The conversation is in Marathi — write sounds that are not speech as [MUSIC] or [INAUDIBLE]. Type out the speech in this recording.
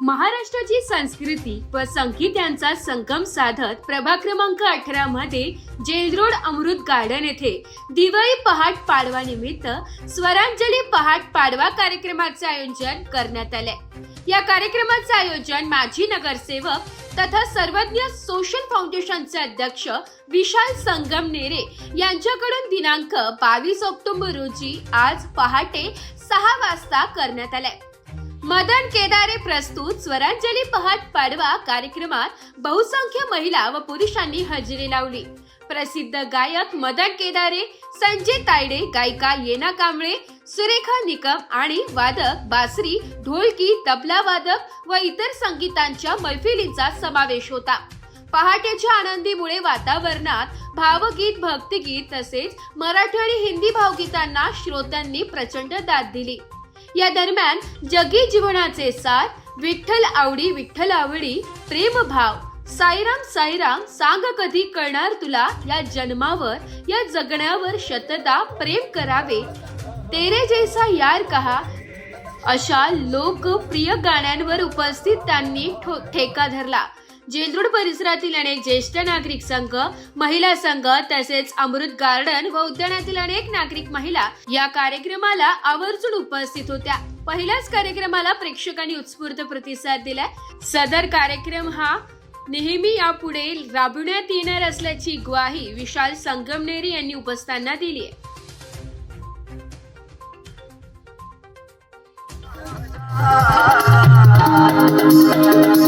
महाराष्ट्राची संस्कृती व संगीत यांचा संगम साधत प्रभाग क्रमांक अठरा मध्ये जेलरोड अमृत गार्डन येथे दिवाळी पहाट पाडवा निमित्त स्वरांजली पहाट पाडवा कार्यक्रमाचे आयोजन करण्यात आले. या कार्यक्रमाचे आयोजन माजी नगरसेवक तथा सर्वज्ञ सोशल फाउंडेशनचे अध्यक्ष विशाल संगमनेरे यांच्याकडून दिनांक बावीस ऑक्टोबर रोजी आज पहाटे सहा वाजता करण्यात आलाय मदन केदारे प्रस्तुत स्वरांजली पहाट पाडवा कार्यक्रमात बहुसंख्य महिला व पुरुषांनी हजेरी लावली. प्रसिद्ध गायक मदन केदारे संजय तायडे गायिका येना कांबळे सुरेखा निकम आणि वादक बासरी ढोलकी तबला वादक व इतर संगीतांच्या मैफिलींचा समावेश होता. पहाटेच्या आनंदीमुळे वातावरणात भावगीत भक्तिगीत तसेच मराठी आणि हिंदी भावगीतांना श्रोत्यांनी प्रचंड दाद दिली. या दरम्यान जगी जीवनाचे सार विठ्ठल आवडी विठ्ठल आवडी प्रेम भाव. साईराम साईराम सांग कधी कळणार तुला? या जन्मावर या जगण्यावर शतदा प्रेम करावे. तेरे जैसा यार कहा. अशा लोकप्रिय गाण्यांवर उपस्थित त्यांनी ठो- ठेका धरला. जेलरोड परिसरातील अनेक ज्येष्ठ नागरिक संघ महिला संघ तसेच अमृत गार्डन व उद्यानातील अनेक नागरिक महिला या कार्यक्रमाला आवर्जून उपस्थित होत्या. पहिल्याच कार्यक्रमाला प्रेक्षकांनी उत्स्फूर्त प्रतिसाद दिलाय. सदर कार्यक्रम हा नेहमी यापुढे राबविण्यात येणार असल्याची ग्वाही विशाल संगमनेरी यांनी उपस्थांना दिली आहे. [LAUGHS]